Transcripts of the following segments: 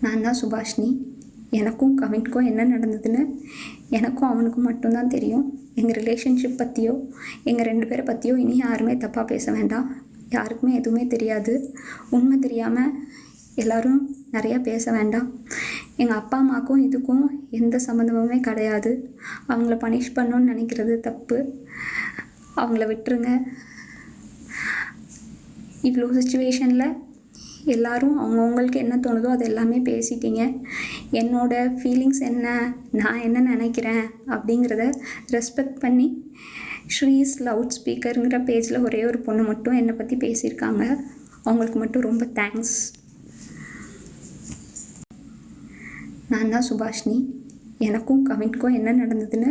நான் தான் சுபாஷினி. எனக்கும் கவின்க்கும் என்ன நடந்ததுன்னு எனக்கும் அவனுக்கும் மட்டும்தான் தெரியும். எங்கள் ரிலேஷன்ஷிப் பற்றியோ எங்கள் ரெண்டு பேரை பற்றியோ இனி யாருமே தப்பாக பேச வேண்டாம். யாருக்குமே எதுவுமே தெரியாது. உண்மை தெரியாமல் எல்லோரும் நிறையா பேச வேண்டாம். எங்கள் அப்பா அம்மாவுக்கும் இதுக்கும் எந்த சம்மந்தமுமே கிடையாது. அவங்கள பனிஷ் பண்ணணும்னு நினைக்கிறது தப்பு. அவங்கள விட்டுருங்க. இவ்வளோ சுச்சுவேஷனில் எல்லாரும் அவங்கவுங்களுக்கு என்ன தோணுதோ அது எல்லாமே பேசிட்டீங்க. என்னோட ஃபீலிங்ஸ் என்ன? நான் என்ன நினைக்கிறேன்? அப்படிங்கிறத ரெஸ்பெக்ட் பண்ணி ஸ்ரீஸ் லவுட் ஸ்பீக்கருங்கிற பேஜில் ஒரே ஒரு பொண்ணு மட்டும் என்னை பற்றி பேசியிருக்காங்க. அவங்களுக்கு மட்டும் ரொம்ப தேங்க்ஸ் நான் தான் சுபாஷினி. எனக்கும் கவின்க்கும் என்ன நடந்ததுன்னு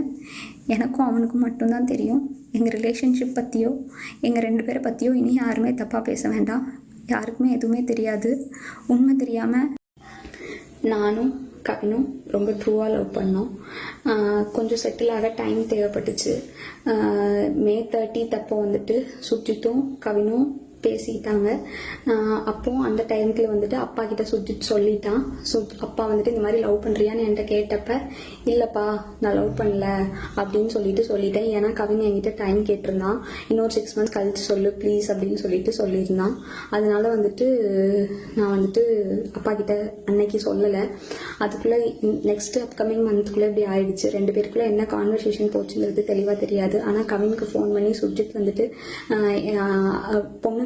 எனக்கும் அவனுக்கும் மட்டும்தான் தெரியும். எங்கள் ரிலேஷன்ஷிப் பற்றியோ எங்கள் ரெண்டு பேரை பற்றியோ இனி யாருமே தப்பாக பேச வேண்டாம். யாருக்குமே எதுவுமே தெரியாது. உண்மை தெரியாமல் நானும் கவினும் ரொம்ப ட்ரூவாக லவ் பண்ணோம். கொஞ்சம் செட்டில் ஆக டைம் தேவைப்பட்டுச்சு. மே தேர்ட்டி தப்போ வந்துட்டு சுஜித்தும் கவினும் பேசிட்டாங்க. அப்போ அந்த டைம்க்கு வந்துட்டு அப்பா கிட்ட சுஜித் சொல்லிட்டான். சு அப்பா வந்துட்டு இந்த மாதிரி லவ் பண்றியான்னு என்கிட்ட கேட்டப்ப இல்லப்பா நான் லவ் பண்ணல அப்படின்னு சொல்லிட்டு சொல்லிட்டேன். ஏன்னா கவின் என்கிட்ட டைம் கேட்டிருந்தான். இன்னொரு சிக்ஸ் மந்த்ஸ் கழிச்சு சொல்லு ப்ளீஸ் அப்படின்னு சொல்லிட்டு சொல்லியிருந்தான். அதனால வந்துட்டு நான் வந்துட்டு அப்பா கிட்ட அன்னைக்கு சொல்லலை. அதுக்குள்ள நெக்ஸ்ட் அப்கமிங் மந்த்துக்குள்ளே இப்படி ஆயிடுச்சு. ரெண்டு பேருக்குள்ள என்ன கான்வர்சேஷன் போச்சுங்கிறது தெளிவாக தெரியாது. ஆனால் கவினுக்கு ஃபோன் பண்ணி சுஜித் வந்துட்டு பொண்ணு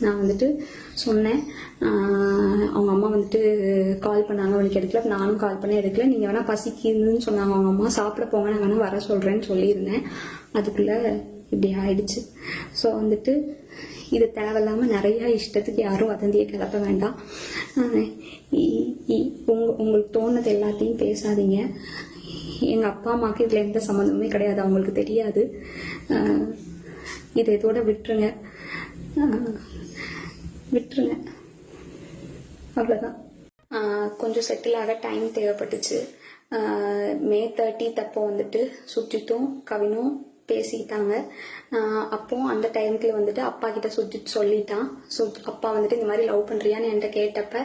நான் வந்துட்டு சொன்னேன். அவங்க அம்மா வந்துட்டு கால் பண்ணாங்க. அவனுக்கு எடுக்கல. நானும் கால் பண்ணி எடுக்கல. நீங்கள் வேணால் பசிக்குதுன்னு சொன்னாங்க. அவங்க அம்மா சாப்பிட போங்க. நான் வேணால் வர சொல்கிறேன்னு சொல்லியிருந்தேன். அதுக்குள்ளே இப்படி ஆயிடுச்சு. ஸோ வந்துட்டு இது தேவையில்லாமல் நிறையா இஷ்டத்துக்கு யாரும் வதந்தியை கிளப்ப வேண்டாம். இ- இ- உங்க உங்களுக்கு தோணுது எல்லாத்தையும் பேசாதீங்க. எங்கள் அப்பா அம்மாவுக்கு இதில் எந்த சம்மந்தமுமே கிடையாது. அவங்களுக்கு தெரியாது. இதை இதோட விட்டுருங்க. விட்டுருங்க. அவ்வளோதான் கொஞ்சம் செட்டில் ஆக டைம் தேவைப்பட்டுச்சு. மே தேர்ட்டித் அப்போ வந்துட்டு சுஜித்தும் கவினும் பேசிக்கிட்டாங்க அப்போ அந்த டைம்ல வந்துட்டு அப்பா கிட்ட சுஜித் சொல்லிட்டான். சு அப்பா வந்துட்டு இந்த மாதிரி லவ் பண்றியான்னு என்கிட்ட கேட்டப்ப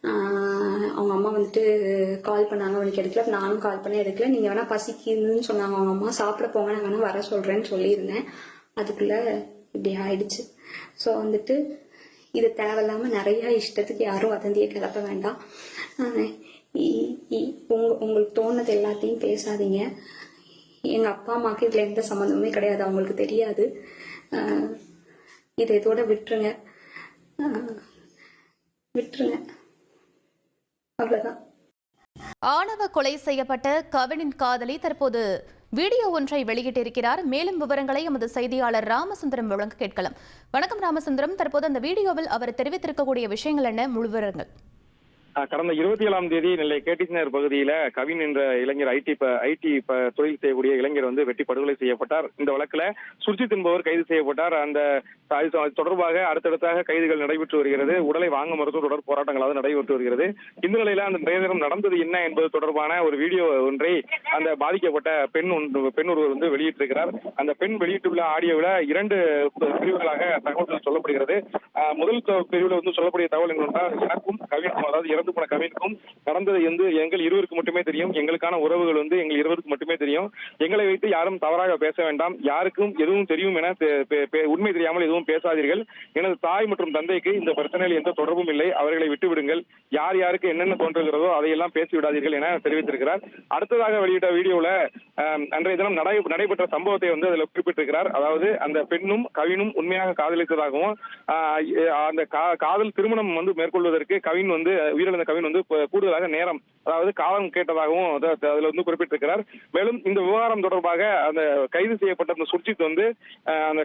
அவங்க அம்மா வந்துட்டு கால் பண்ணாங்க. அவனுக்கு எடுக்கல. நானும் கால் பண்ணி எடுக்கல. நீங்கள் வேணால் பசிக்குதுன்னு சொன்னாங்க. அவங்க அம்மா சாப்பிட போங்க. நான் வேணால் வர சொல்கிறேன்னு சொல்லியிருந்தேன். அதுக்குள்ளே இப்படி ஆயிடுச்சு. ஸோ வந்துட்டு இது தேவையில்லாம நிறைய இஷ்டத்துக்கு யாரும் வதந்தியை கிளப்ப வேண்டாம். இ- இ- உங்க உங்களுக்கு தோணுது எல்லாத்தையும் பேசாதீங்க. எங்க அப்பா அம்மாவுக்கு இதுல எந்த சம்மந்தமுமே கிடையாது. அவங்களுக்கு தெரியாது. இதை இதோட விட்டுருங்க. விட்டுருங்க. அவ்வளவுதான். ஆணவ கொலை செய்யப்பட்ட கவினின் காதலி தற்போது வீடியோ ஒன்றை வெளியிட்டிருக்கிறார். மேலும் விவரங்களை எமது செய்தியாளர் ராமசுந்தரம் வழங்க கேட்கலாம். வணக்கம் ராமசுந்தரம். தற்போது அந்த வீடியோவில் அவர் தெரிவித்திருக்கக்கூடிய விஷயங்கள் என்ன? முழு விவரங்கள். கடந்த இருபத்தி ஏழாம் தேதி நெல்லை கேடிசி நகர் பகுதியில கவின் என்ற இளைஞர் ஐடி ஐடி தொழில் செய்யக்கூடிய இளைஞர் வந்து வெட்டி படுகொலை செய்யப்பட்டார். இந்த வழக்குல சுர்ஜித் என்பவர் கைது செய்யப்பட்டார். அந்த தொடர்பாக அடுத்தடுத்தாக கைதுகள் நடைபெற்று வருகிறது. உடலை வாங்க மருத்துவ தொடர் போராட்டங்களாவது நடைபெற்று வருகிறது. இந்த நிலையில அந்த நேரம் நடந்தது என்ன என்பது தொடர்பான ஒரு வீடியோ ஒன்றை அந்த பாதிக்கப்பட்ட பெண் ஒன்று பெண் ஒருவர் வந்து வெளியிட்டிருக்கிறார். அந்த பெண் வெளியிட்டுள்ள ஆடியோவில் இரண்டு பிரிவுகளாக தகவல்கள் சொல்லப்படுகிறது. முதல் பிரிவில் வந்து சொல்லக்கூடிய தகவல் என்னவென்றால் எனக்கும் கவின் அதாவது இறந்து போன கவினுக்கும் நடந்தது வந்து எங்கள் இருவருக்கு மட்டுமே தெரியும். எங்களுக்கான உறவுகள் வந்து எங்கள் இருவருக்கு மட்டுமே தெரியும். எங்களை வைத்து யாரும் தவறாக பேச வேண்டாம். யாருக்கும் எதுவும் தெரியும் என உண்மை தெரியாமல் எதுவும் பேசாதீர்கள். எனது தாய் மற்றும் தந்தைக்கு இந்த பிரச்சனையில் எந்த தொடர்பும் இல்லை. அவர்களை விட்டுவிடுங்கள். யார் யாருக்கு என்னென்ன தோன்றுகிறதோ அதையெல்லாம் பேசி விடாதீர்கள் என தெரிவித்திருக்கிறார். அடுத்ததாக வெளியிட்ட வீடியோல அன்றைய தினம் நடை நடைபெற்ற சம்பவத்தை வந்து அதில் குறிப்பிட்டிருக்கிறார். அதாவது அந்த பெண்ணும் கவினும் உண்மையாக காதலித்ததாகவும் ஆஹ், அந்த கா- காதல் திருமணம் வந்து மேற்கொள்வதற்கு கவின் வந்து உயிரிழந்த கவின் வந்து கூடுதலாக நேரம் அதாவது காலம் கேட்டதாகவும் அதுல வந்து குறிப்பிட்டிருக்கிறார். மேலும் இந்த விவகாரம் தொடர்பாக அந்த கைது செய்யப்பட்ட அந்த சுர்ஜித் வந்து அந்த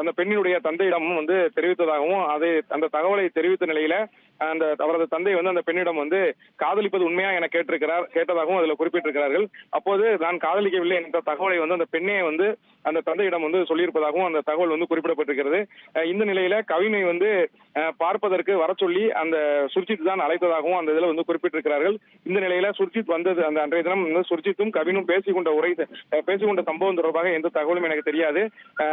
அந்த பெண்ணினுடைய தந்தையிடமும் வந்து தெரிவித்ததாகவும் அதை அந்த தகவலை தெரிவித்த நிலையில அந்த அவரது தந்தை வந்து அந்த பெண்ணிடம் வந்து காதலிப்பது உண்மையா என கேட்டிருக்கிறார் கேட்டதாகவும் அதுல குறிப்பிட்டிருக்கிறார்கள். அப்போது நான் காதலிக்கவில்லை என்ற தகவலை வந்து அந்த பெண்ணே வந்து அந்த தந்தையிடம் வந்து சொல்லியிருப்பதாகவும் அந்த தகவல் வந்து குறிப்பிடப்பட்டிருக்கிறது. இந்த நிலையில கவினை வந்து பார்ப்பதற்கு வர சொல்லி அந்த சுர்ஜித் தான் அழைத்ததாகவும் அந்த இதுல வந்து குறிப்பிட்டிருக்கிறார்கள். இந்த நிலையில சுர்ஜித் வந்தது அந்த அன்றைய தினம் வந்து சுர்ஜித்தும் கவினும் பேசிக்கொண்ட உரை பேசிக்கொண்ட சம்பவம் தொடர்பாக எந்த தகவலும் எனக்கு தெரியாது.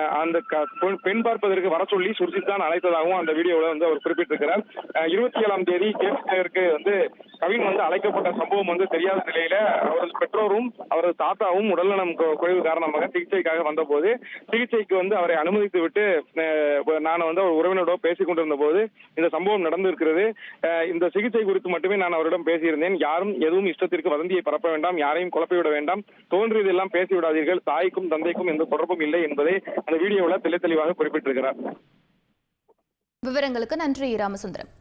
அந்த க- பெண்- பெண் பார்ப்பதற்கு வர சொல்லி சுர்ஜித் தான் அழைத்ததாகவும் அந்த வீடியோவில் வந்து அவர் குறிப்பிட்டிருக்கிறார். இருபத்தி இருபத்தி ஏழாம் தேதி கேசினருக்கு வந்து கவின் வந்து அழைக்கப்பட்ட சம்பவம் வந்து தெரியாத நிலையில அவரது பெற்றோரும் அவரது தாத்தாவும் உடல்நலம் குறைவு காரணமாக சிகிச்சைக்காக வந்தபோது சிகிச்சைக்கு வந்து அவரை அனுமதித்து விட்டு நான் வந்து அவர் உறவினரோட பேசிக் கொண்டிருந்த போது இந்த சம்பவம் நடந்திருக்கிறது. இந்த சிகிச்சை குறித்து மட்டுமே நான் அவரிடம் பேசியிருந்தேன். யாரும் எதுவும் இஷ்டத்திற்கு வதந்தியை பரப்ப வேண்டாம் யாரையும் குழப்பிவிட வேண்டாம். தோன்றியதெல்லாம் பேசி விடாதீர்கள் தாய்க்கும் தந்தைக்கும் எந்த தொடர்பும் இல்லை என்பதை அந்த வீடியோவில் தெளி தெளிவாக குறிப்பிட்டிருக்கிறார். விவரங்களுக்கு நன்றி ராமசுந்தரம்.